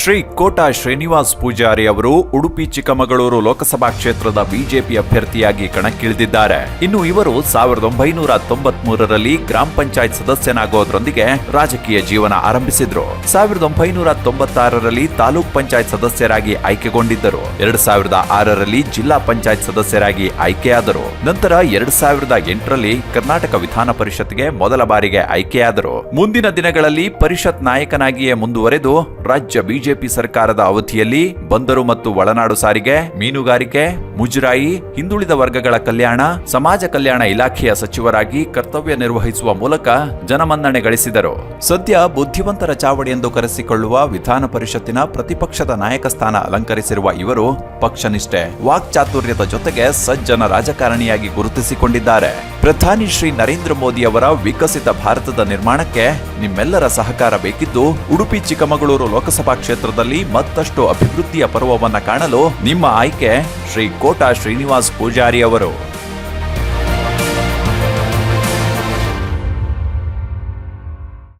ಶ್ರೀ ಕೋಟಾ ಶ್ರೀನಿವಾಸ್ ಪೂಜಾರಿ ಅವರು ಉಡುಪಿ ಚಿಕ್ಕಮಗಳೂರು ಲೋಕಸಭಾ ಕ್ಷೇತ್ರದ ಬಿಜೆಪಿ ಅಭ್ಯರ್ಥಿಯಾಗಿ ಕಣಕ್ಕಿಳಿದಿದ್ದಾರೆ. ಇನ್ನು ಇವರು ಸಾವಿರದ ಒಂಬೈನೂರ ತೊಂಬತ್ ಮೂರರಲ್ಲಿ ಗ್ರಾಮ ಪಂಚಾಯತ್ ಸದಸ್ಯನಾಗೋದ್ರೊಂದಿಗೆ ರಾಜಕೀಯ ಜೀವನ ಆರಂಭಿಸಿದ್ರು. ಸಾವಿರದ ಒಂಬೈನೂರ ತೊಂಬತ್ತಾರರಲ್ಲಿ ತಾಲೂಕ್ ಪಂಚಾಯತ್ ಸದಸ್ಯರಾಗಿ ಆಯ್ಕೆಗೊಂಡಿದ್ದರು. ಎರಡ್ ಸಾವಿರದ ಆರರಲ್ಲಿ ಜಿಲ್ಲಾ ಪಂಚಾಯತ್ ಸದಸ್ಯರಾಗಿ ಆಯ್ಕೆಯಾದರು. ನಂತರ ಎರಡ್ ಸಾವಿರದ ಎಂಟರಲ್ಲಿ ಕರ್ನಾಟಕ ವಿಧಾನ ಪರಿಷತ್ಗೆ ಮೊದಲ ಬಾರಿಗೆ ಆಯ್ಕೆಯಾದರು. ಮುಂದಿನ ದಿನಗಳಲ್ಲಿ ಪರಿಷತ್ ನಾಯಕನಾಗಿಯೇ ಮುಂದುವರೆದು ರಾಜ್ಯ ಬಿಜೆಪಿ ಸರ್ಕಾರದ ಅವಧಿಯಲ್ಲಿ ಬಂದರು ಮತ್ತು ಒಳನಾಡು ಸಾರಿಗೆ, ಮೀನುಗಾರಿಕೆ, ಮುಜರಾಯಿ, ಹಿಂದುಳಿದ ವರ್ಗಗಳ ಕಲ್ಯಾಣ, ಸಮಾಜ ಕಲ್ಯಾಣ ಇಲಾಖೆಯ ಸಚಿವರಾಗಿ ಕರ್ತವ್ಯ ನಿರ್ವಹಿಸುವ ಮೂಲಕ ಜನಮನ್ನಣೆ ಗಳಿಸಿದರು. ಸದ್ಯ ಬುದ್ಧಿವಂತರ ಚಾವಡಿ ಎಂದು ಕರೆಸಿಕೊಳ್ಳುವ ವಿಧಾನ ಪರಿಷತ್ತಿನ ಪ್ರತಿಪಕ್ಷದ ನಾಯಕ ಸ್ಥಾನ ಅಲಂಕರಿಸಿರುವ ಇವರು ಪಕ್ಷನಿಷ್ಠೆ. ವಾಕ್ಚಾತುರ್ಯದ ಜೊತೆಗೆ ಸಜ್ಜನ ರಾಜಕಾರಣಿಯಾಗಿ ಗುರುತಿಸಿಕೊಂಡಿದ್ದಾರೆ. ಪ್ರಧಾನಿ ಶ್ರೀ ನರೇಂದ್ರ ಮೋದಿ ಅವರ ವಿಕಸಿತ ಭಾರತದ ನಿರ್ಮಾಣಕ್ಕೆ ನಿಮ್ಮೆಲ್ಲರ ಸಹಕಾರ ಬೇಕಿದ್ದು, ಉಡುಪಿ, ಚಿಕ್ಕಮಗಳೂರು ಲೋಕಸಭಾ ಕ್ಷೇತ್ರದಲ್ಲಿ ಮತ್ತಷ್ಟು ಅಭಿವೃದ್ಧಿಯ ಪರ್ವವನ್ನು ಕಾಣಲು ನಿಮ್ಮ ಆಯ್ಕೆ ಶ್ರೀ ಕೋಟಾ ಶ್ರೀನಿವಾಸ್ ಪೂಜಾರಿ ಅವರು.